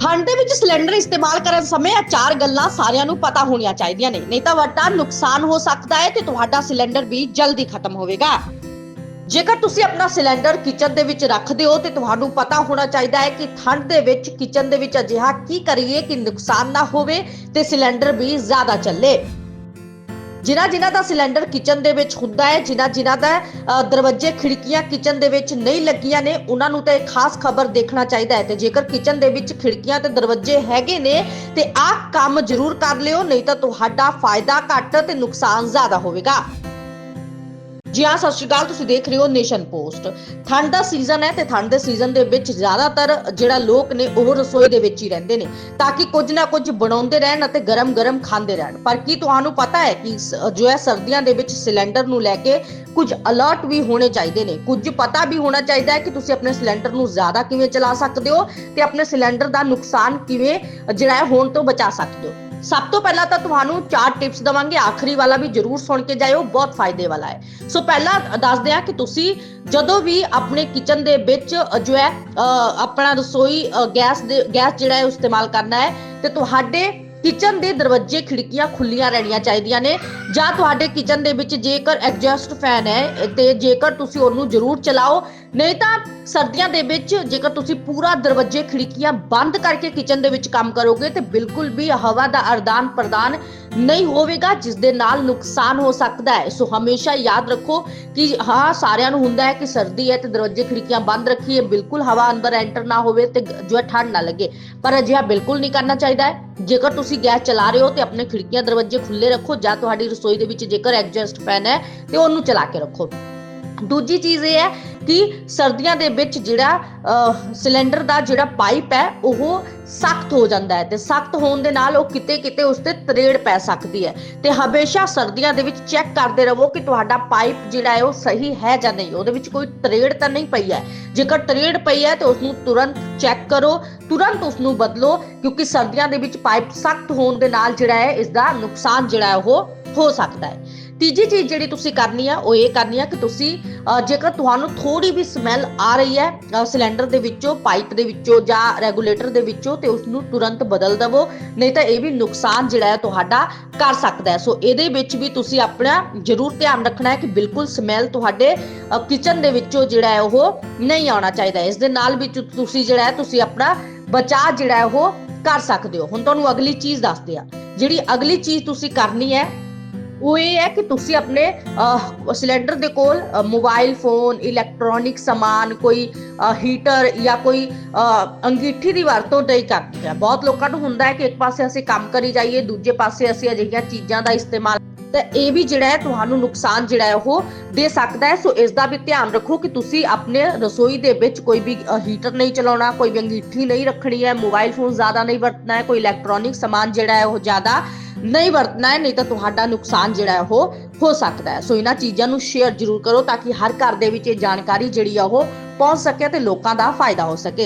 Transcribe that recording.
ਠੰਡ ਦੇ ਵਿੱਚ ਸਿਲੰਡਰ ਇਸਤੇਮਾਲ ਕਰਨ ਸਮੇਂ ਇਹ ਚਾਰ ਗੱਲਾਂ ਸਾਰਿਆਂ ਨੂੰ ਪਤਾ ਹੋਣੀਆਂ ਚਾਹੀਦੀਆਂ ਨੇ। ਨਹੀਂ ਤਾਂ ਵੱਡਾ ਨੁਕਸਾਨ ਹੋ ਸਕਦਾ ਹੈ ਤੇ ਤੁਹਾਡਾ ਸਿਲੰਡਰ ਵੀ ਜਲਦੀ ਖਤਮ ਹੋਵੇਗਾ। ਜੇਕਰ ਤੁਸੀਂ ਆਪਣਾ ਸਿਲੰਡਰ ਕਿਚਨ ਦੇ ਵਿੱਚ ਰੱਖਦੇ ਹੋ ਤੇ ਤੁਹਾਨੂੰ ਪਤਾ ਹੋਣਾ ਚਾਹੀਦਾ ਹੈ ਕਿ ਠੰਡ ਦੇ ਵਿੱਚ, ਕਿਚਨ ਦੇ ਵਿੱਚ ਅਜਿਹਾ ਕੀ ਕਰੀਏ ਕਿ ਨੁਕਸਾਨ ਨਾ ਹੋਵੇ ਤੇ ਸਿਲੰਡਰ ਵੀ ਜ਼ਿਆਦਾ ਚੱਲੇ। ਜਿਨ੍ਹਾਂ ਜਿਨ੍ਹਾਂ ਦਾ ਸਿਲੰਡਰ ਕਿਚਨ ਦੇ ਵਿੱਚ ਹੁੰਦਾ ਹੈ, ਜਿਨ੍ਹਾਂ ਜਿਨ੍ਹਾਂ ਦਾ ਦਰਵਾਜ਼ੇ, ਖਿੜਕੀਆਂ ਕਿਚਨ ਦੇ ਵਿੱਚ ਨਹੀਂ ਲੱਗੀਆਂ ਨੇ, ਉਹਨਾਂ ਨੂੰ ਤਾਂ ਇਹ ਖਾਸ ਖਬਰ ਦੇਖਣਾ ਚਾਹੀਦਾ ਹੈ ਤੇ ਜੇਕਰ ਕਿਚਨ ਦੇ ਵਿੱਚ ਖਿੜਕੀਆਂ ਤੇ ਦਰਵਾਜ਼ੇ ਹੈਗੇ ਨੇ ਤੇ ਆਹ ਕੰਮ ਜ਼ਰੂਰ ਕਰ ਲਿਓ, ਨਹੀਂ ਤਾਂ ਤੁਹਾਡਾ ਫਾਇਦਾ ਘੱਟ ਤੇ ਨੁਕਸਾਨ ਜ਼ਿਆਦਾ ਹੋਵੇਗਾ। ਜੀ ਹਾਂ, ਸਤਿ ਸ਼੍ਰੀ ਅਕਾਲ, ਤੁਸੀਂ ਦੇਖ ਰਹੇ ਹੋ ਨੇਸ਼ਨ ਪੋਸਟ। ਠੰਡ ਦਾ ਸੀਜ਼ਨ ਹੈ ਤੇ ਠੰਡ ਦੇ ਸੀਜ਼ਨ ਦੇ ਵਿੱਚ ਜ਼ਿਆਦਾਤਰ ਜਿਹੜਾ ਲੋਕ ਨੇ ਉਹ ਰਸੋਈ ਦੇ ਵਿੱਚ ਹੀ ਰਹਿੰਦੇ ਨੇ, ਤਾਂ ਕਿ ਕੁਝ ਨਾ ਕੁਝ ਬਣਾਉਂਦੇ ਰਹਿਣ ਅਤੇ ਗਰਮ-ਗਰਮ ਖਾਂਦੇ ਰਹਿਣ। ਪਰ ਕੀ ਤੁਹਾਨੂੰ ਪਤਾ ਹੈ ਕਿ ਜੋ ਹੈ ਸਰਦੀਆਂ ਦੇ ਵਿੱਚ ਸਿਲੰਡਰ ਨੂੰ ਲੈ ਕੇ ਕੁਝ ਅਲਰਟ ਵੀ ਹੋਣੇ ਚਾਹੀਦੇ ਨੇ। ਕੁਝ ਪਤਾ ਵੀ ਹੋਣਾ ਚਾਹੀਦਾ ਹੈ ਕਿ ਤੁਸੀਂ ਆਪਣੇ ਸਿਲੰਡਰ ਨੂੰ ਜ਼ਿਆਦਾ ਕਿਵੇਂ ਚਲਾ ਸਕਦੇ ਹੋ ਤੇ ਆਪਣੇ ਸਿਲੰਡਰ ਦਾ ਨੁਕਸਾਨ ਕਿਵੇਂ ਜਿਹੜਾ ਹੈ ਹੋਣ ਤੋਂ ਬਚਾ ਸਕਦੇ ਹੋ। ਸਭ ਤੋਂ ਪਹਿਲਾਂ ਤਾਂ ਤੁਹਾਨੂੰ ਚਾਰ ਟਿਪਸ ਦਵਾਂਗੇ। ਆਖਰੀ ਵਾਲਾ ਵੀ ਜਰੂਰ ਸੁਣ ਕੇ ਜਾਇਓ, ਬਹੁਤ ਫਾਇਦੇ ਵਾਲਾ ਹੈ। ਸੋ ਪਹਿਲਾਂ ਦੱਸਦੇ ਆ ਕਿ ਤੁਸੀਂ ਜਦੋਂ ਵੀ ਆਪਣੇ ਕਿਚਨ ਦੇ ਵਿੱਚ ਜੋ ਹੈ ਆਪਣਾ ਰਸੋਈ ਗੈਸ ਦੇ, ਗੈਸ ਜਿਹੜਾ ਹੈ ਇਸਤੇਮਾਲ ਕਰਨਾ ਹੈ, ਤੇ ਤੁਹਾਡੇ ਕਿਚਨ ਦੇ ਦਰਵਾਜ਼ੇ, ਖਿੜਕੀਆਂ ਖੁੱਲੀਆਂ ਰਹਿਣੀਆਂ ਚਾਹੀਦੀਆਂ ਨੇ। ਜਾਂ ਤੁਹਾਡੇ ਕਿਚਨ ਦੇ ਵਿੱਚ ਜੇਕਰ ਐਗਜ਼ੌਸਟ ਫੈਨ ਹੈ, ਤੇ ਜੇਕਰ ਤੁਸੀਂ ਉਹਨੂੰ ਜ਼ਰੂਰ ਚਲਾਓ, ਨਹੀਂ ਤਾਂ ਸਰਦੀਆਂ ਦੇ ਵਿੱਚ ਜੇਕਰ ਤੁਸੀਂ ਪੂਰਾ ਦਰਵਾਜ਼ੇ, ਖਿੜਕੀਆਂ ਬੰਦ ਕਰਕੇ ਕਿਚਨ ਦੇ ਵਿੱਚ ਕੰਮ ਕਰੋਗੇ, ਤੇ ਬਿਲਕੁਲ ਵੀ ਹਵਾ ਦਾ ਅਰਦਾਨ ਪ੍ਰਦਾਨ ਨਹੀਂ ਹੋਵੇਗਾ, ਜਿਸ ਦੇ ਨਾਲ ਨੁਕਸਾਨ ਹੋ ਸਕਦਾ ਹੈ। ਸੋ ਹਮੇਸ਼ਾ ਯਾਦ ਰੱਖੋ ਕਿ ਹਾਂ, ਸਾਰਿਆਂ ਨੂੰ ਹੁੰਦਾ ਹੈ ਕਿ ਸਰਦੀ ਹੈ ਤੇ ਦਰਵਾਜ਼ੇ, ਖਿੜਕੀਆਂ ਬੰਦ ਰੱਖੀਏ, ਬਿਲਕੁਲ ਹਵਾ ਅੰਦਰ ਐਂਟਰ ਨਾ ਹੋਵੇ ਤੇ ਜੋ ਹੈ ਠੰਡ ਨਾ ਲੱਗੇ। ਪਰ ਅਜਿਹਾ ਬਿਲਕੁਲ ਨਹੀਂ ਕਰਨਾ ਚਾਹੀਦਾ ਹੈ। ਜੇਕਰ ਤੁਸੀਂ ਗੈਸ ਚਲਾ ਰਹੇ ਹੋ ਤੇ ਆਪਣੇ ਖਿੜਕੀਆਂ ਦਰਵਾਜ਼ੇ ਖੁੱਲੇ ਰੱਖੋ, ਜਾਂ ਤੁਹਾਡੀ ਰਸੋਈ ਦੇ ਵਿੱਚ ਜੇਕਰ ਐਗਜ਼ੌਸਟ ਫੈਨ ਹੈ, ਤੇ ਉਹਨੂੰ ਚਲਾ ਕੇ ਰੱਖੋ। ਦੂਜੀ ਚੀਜ਼ ਇਹ ਹੈ ਕਿ ਸਰਦੀਆਂ ਦੇ ਵਿੱਚ ਜਿਹੜਾ ਸਿਲੰਡਰ ਦਾ ਜਿਹੜਾ ਪਾਈਪ ਹੈ, ਉਹ ਸਖਤ ਹੋ ਜਾਂਦਾ ਹੈ ਤੇ ਸਖਤ ਹੋਣ ਦੇ ਨਾਲ ਉਹ ਕਿਤੇ ਕਿਤੇ ਉਸ ਤੇ ਤਰੇੜ ਪੈ ਸਕਦੀ ਹੈ। ਤੇ ਹਮੇਸ਼ਾ ਸਰਦੀਆਂ ਦੇ ਵਿੱਚ ਚੈੱਕ ਕਰਦੇ ਰਹੋ ਕਿ ਤੁਹਾਡਾ ਪਾਈਪ ਜਿਹੜਾ ਹੈ, ਉਹ ਸਹੀ ਹੈ ਜਾਂ ਨਹੀਂ। ਉਹਦੇ ਵਿੱਚ ਕੋਈ ਤਰੇੜ ਤਾਂ ਨਹੀਂ ਪਈ ਹੈ। ਜੇਕਰ ਤਰੇੜ ਪਈ ਹੈ ਤੇ ਉਸ ਨੂੰ ਤੁਰੰਤ ਚੈੱਕ ਕਰੋ, ਤੁਰੰਤ ਉਸ ਨੂੰ ਬਦਲੋ, ਕਿਉਂਕਿ ਸਰਦੀਆਂ ਦੇ ਵਿੱਚ ਪਾਈਪ ਸਖਤ ਹੋਣ ਦੇ ਨਾਲ ਜਿਹੜਾ ਹੈ ਇਸ ਦਾ ਨੁਕਸਾਨ ਜਿਹੜਾ ਹੈ, ਉਹ ਹੋ ਸਕਦਾ ਹੈ। ਤੀਜੀ ਚੀਜ਼ ਜਿਹੜੀ ਤੁਸੀਂ ਕਰਨੀ ਆ, ਉਹ ਇਹ ਕਰਨੀ ਆ ਕਿ ਤੁਸੀਂ ਜੇਕਰ ਤੁਹਾਨੂੰ ਥੋੜੀ ਵੀ ਸਮੈਲ ਆ ਰਹੀ ਹੈ ਸਿਲੰਡਰ ਦੇ ਵਿੱਚੋਂ ਪਾਈਪ ਦੇ ਵਿੱਚੋਂ ਜਾਂ ਰੈਗੂਲੇਟਰ ਦੇ ਵਿੱਚੋਂ ਤੇ ਉਸ ਨੂੰ ਤੁਰੰਤ ਬਦਲ ਦਵੋ, ਨਹੀਂ ਤਾਂ ਇਹ ਵੀ ਨੁਕਸਾਨ ਜਿਹੜਾ ਹੈ ਤੁਹਾਡਾ ਕਰ ਸਕਦਾ ਹੈ। ਸੋ ਇਹਦੇ ਵਿੱਚ ਵੀ ਤੁਸੀਂ ਆਪਣਾ ਜ਼ਰੂਰ ਧਿਆਨ ਰੱਖਣਾ ਹੈ ਕਿ ਬਿਲਕੁਲ ਸਮੈਲ ਤੁਹਾਡੇ ਕਿਚਨ ਦੇ ਵਿੱਚੋਂ ਜਿਹੜਾ ਹੈ ਉਹ ਨਹੀਂ ਆਉਣਾ ਚਾਹੀਦਾ। ਇਸ ਦੇ ਨਾਲ ਵੀ ਤੁਸੀਂ ਜਿਹੜਾ ਹੈ, ਤੁਸੀਂ ਆਪਣਾ ਬਚਾਅ ਜਿਹੜਾ ਹੈ ਉਹ ਕਰ ਸਕਦੇ ਹੋ। ਹੁਣ ਤੁਹਾਨੂੰ ਅਗਲੀ ਚੀਜ਼ ਦੱਸਦੇ ਆ ਜਿਹੜੀ ਅਗਲੀ ਚੀਜ਼ ਤੁਸੀਂ ਕਰਨੀ ਹੈ ਉਹ ਇਹ ਹੈ ਕਿ ਤੁਸੀਂ ਆਪਣੇ ਅਹ, ਸਿਲੰਡਰ ਦੇ ਕੋਲ ਅਹ, ਮੋਬਾਈਲ ਫੋਨ ਇਲੈਕਟ੍ਰੋਨਿਕ ਸਮਾਨ ਕੋਈ ਅਹ, ਹੀਟਰ ਜਾਂ ਕੋਈ ਅਹ, ਅੰਗੀਠੀ ਦੀ ਵਰਤੋਂ ਨਹੀਂ ਕਰਦੇ ਆ ਬਹੁਤ ਲੋਕਾਂ ਨੂੰ ਹੁੰਦਾ ਹੈ ਕਿ ਇੱਕ ਪਾਸੇ ਅਸੀਂ ਕੰਮ ਕਰੀ ਜਾਈਏ ਦੂਜੇ ਪਾਸੇ ਅਸੀਂ ਅਜਿਹੀਆਂ ਚੀਜ਼ਾਂ ਦਾ ਇਸਤੇਮਾਲ ਤਾਂ ਇਹ ਵੀ ਜਿਹੜਾ ਹੈ ਤੁਹਾਨੂੰ ਨੁਕਸਾਨ ਜਿਹੜਾ ਹੈ ਉਹ ਦੇ ਸਕਦਾ ਹੈ। ਸੋ ਇਸ ਦਾ ਵੀ ਧਿਆਨ ਰੱਖੋ ਕਿ ਤੁਸੀਂ ਆਪਣੇ ਰਸੋਈ ਦੇ ਵਿੱਚ ਕੋਈ ਵੀ ਅ, ਹੀਟਰ ਨਹੀਂ ਚਲਾਉਣਾ ਕੋਈ ਵੀ ਅੰਗੀਠੀ ਨਹੀਂ ਰੱਖਣੀ ਹੈ ਮੋਬਾਈਲ ਫੋਨ ਜ਼ਿਆਦਾ ਨਹੀਂ ਵਰਤਣਾ ਹੈ ਕੋਈ ਇਲੈਕਟ੍ਰੋਨਿਕ ਸਮਾਨ ਜਿਹੜਾ ਹੈ ਉਹ ਜ਼ਿਆਦਾ ਨਹੀਂ ਵਰਤਣਾ ਹੈ, ਨਹੀਂ ਤਾਂ ਤੁਹਾਡਾ ਨੁਕਸਾਨ ਜਿਹੜਾ ਹੈ ਉਹ ਹੋ ਸਕਦਾ ਹੈ। ਸੋ ਇਹਨਾਂ ਚੀਜ਼ਾਂ ਨੂੰ ਸ਼ੇਅਰ ਜ਼ਰੂਰ ਕਰੋ ਤਾਂ ਕਿ ਹਰ ਘਰ ਦੇ ਵਿੱਚ ਇਹ ਜਾਣਕਾਰੀ ਜਿਹੜੀ ਆ ਉਹ ਪਹੁੰਚ ਸਕੇ ਤੇ ਲੋਕਾਂ ਦਾ ਫਾਇਦਾ ਹੋ ਸਕੇ।